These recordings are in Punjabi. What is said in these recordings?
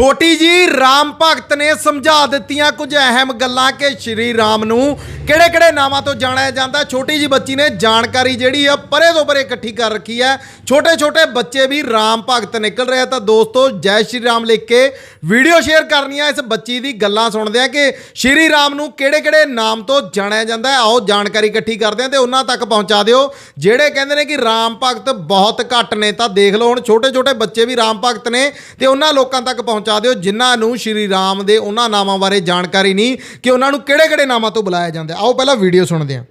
ਛੋਟੀ ਜੀ ਰਾਮ ਭਗਤ ਨੇ ਸਮਝਾ ਦਿੱਤੀਆਂ ਕੁਝ ਅਹਿਮ ਗੱਲਾਂ ਕਿ ਸ਼੍ਰੀ ਰਾਮ ਨੂੰ ਕਿਹੜੇ ਕਿਹੜੇ ਨਾਮਾਂ ਤੋਂ ਜਾਣਿਆ ਜਾਂਦਾ। ਛੋਟੀ ਜੀ ਬੱਚੀ ਨੇ ਜਾਣਕਾਰੀ ਜਿਹੜੀ ਆ, ਪਰੇ ਤੋਂ ਪਰੇ ਇਕੱਠੀ ਕਰ ਰੱਖੀ ਹੈ। ਛੋਟੇ ਛੋਟੇ ਬੱਚੇ ਵੀ ਰਾਮ ਭਗਤ ਨਿਕਲ ਰਹੇ ਆ। ਤਾਂ ਦੋਸਤੋ, ਜੈ ਸ਼੍ਰੀ ਰਾਮ ਲਿਖ ਕੇ ਵੀਡੀਓ ਸ਼ੇਅਰ ਕਰਨੀ ਆ ਇਸ ਬੱਚੀ ਦੀ ਗੱਲਾਂ ਸੁਣਦੇ ਆ ਕਿ ਸ਼੍ਰੀ ਰਾਮ ਨੂੰ ਕਿਹੜੇ ਕਿਹੜੇ ਨਾਮ ਤੋਂ ਜਾਣਿਆ ਜਾਂਦਾ ਆਓ ਜਾਣਕਾਰੀ ਇਕੱਠੀ ਕਰਦੇ ਆ ਤੇ ਉਹਨਾਂ ਤੱਕ ਪਹੁੰਚਾ ਦਿਓ। ਜਿਹੜੇ ਕਹਿੰਦੇ ਨੇ ਕਿ ਰਾਮ ਭਗਤ ਬਹੁਤ ਘੱਟ ਨੇ, ਤਾਂ ਦੇਖ ਲਓ ਹੁਣ ਛੋਟੇ ਛੋਟੇ ਬੱਚੇ ਵੀ ਰਾਮ ਭਗਤ ਨੇ ਤੇ ਉਹਨਾਂ ਲੋਕਾਂ ਤੱਕ ਪਹੁੰਚਾ ਦਿਓ ਜਿਨ੍ਹਾਂ ਨੂੰ ਸ਼੍ਰੀ ਰਾਮ ਦੇ ਉਹਨਾਂ ਨਾਮਾਂ ਬਾਰੇ ਜਾਣਕਾਰੀ ਨਹੀਂ ਕਿ ਉਹਨਾਂ ਨੂੰ ਕਿਹੜੇ ਕਿਹੜੇ ਨਾਮਾਂ ਤੋਂ ਬੁਲਾਇਆ ਜਾਂਦਾ ਹੈ। ਆਓ ਪਹਿਲਾਂ ਵੀਡੀਓ ਸੁਣਦੇ ਹਾਂ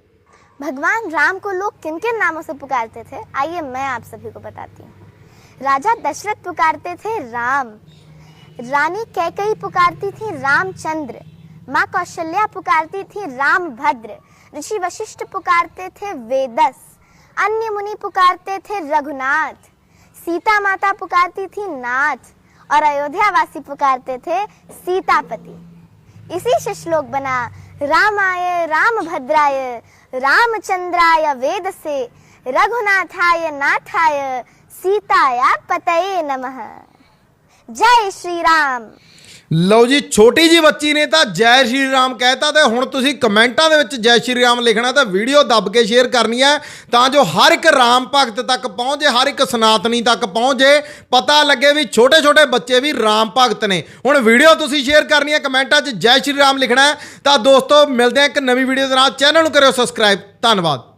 भगवान राम को लोग किन किन नामों से पुकारते थे आइए मैं आप सभी को बताती हूँ राजा दशरथ पुकारते थे राम रानी कैकई पुकारती थी रामचंद्र माँ कौशल्या पुकारती थी राम भद्र ऋषि वशिष्ठ पुकारते थे वेदस अन्य मुनि पुकारते थे रघुनाथ सीता माता पुकारती थी नाथ और अयोध्या वासी पुकारते थे सीतापति इसी से श्लोक बना रामाय रामभद्राय रामचंद्राय वेद से रघुनाथाय नाथाय सीताया पतये नमः जय श्री राम ਲਓ ਜੀ, ਛੋਟੀ ਜੀ ਬੱਚੀ ਨੇ ਤਾਂ ਜੈ ਸ਼੍ਰੀ ਰਾਮ ਕਹਿਤਾ ਤੇ ਹੁਣ ਤੁਸੀਂ ਕਮੈਂਟਾਂ ਦੇ ਵਿੱਚ ਜੈ ਸ਼੍ਰੀ ਰਾਮ ਲਿਖਣਾ ਤਾਂ ਵੀਡੀਓ ਦੱਬ ਕੇ ਸ਼ੇਅਰ ਕਰਨੀ ਹੈ ਤਾਂ ਜੋ ਹਰ ਇੱਕ ਰਾਮ ਭਗਤ ਤੱਕ ਪਹੁੰਚੇ, ਹਰ ਇੱਕ ਸਨਾਤਨੀ ਤੱਕ ਪਹੁੰਚੇ, ਪਤਾ ਲੱਗੇ ਵੀ ਛੋਟੇ ਛੋਟੇ ਬੱਚੇ ਵੀ ਰਾਮ ਭਗਤ ਨੇ। ਹੁਣ ਵੀਡੀਓ ਤੁਸੀਂ ਸ਼ੇਅਰ ਕਰਨੀ ਹੈ, ਕਮੈਂਟਾਂ 'ਚ ਜੈ ਸ਼੍ਰੀ ਰਾਮ ਲਿਖਣਾ ਤਾਂ ਦੋਸਤੋ, ਮਿਲਦੇ ਹਾਂ ਇੱਕ ਨਵੀਂ ਵੀਡੀਓ ਦੇ ਨਾਲ। ਚੈਨਲ ਨੂੰ ਕਰਿਓ ਸਬਸਕ੍ਰਾਈਬ। ਧੰਨਵਾਦ।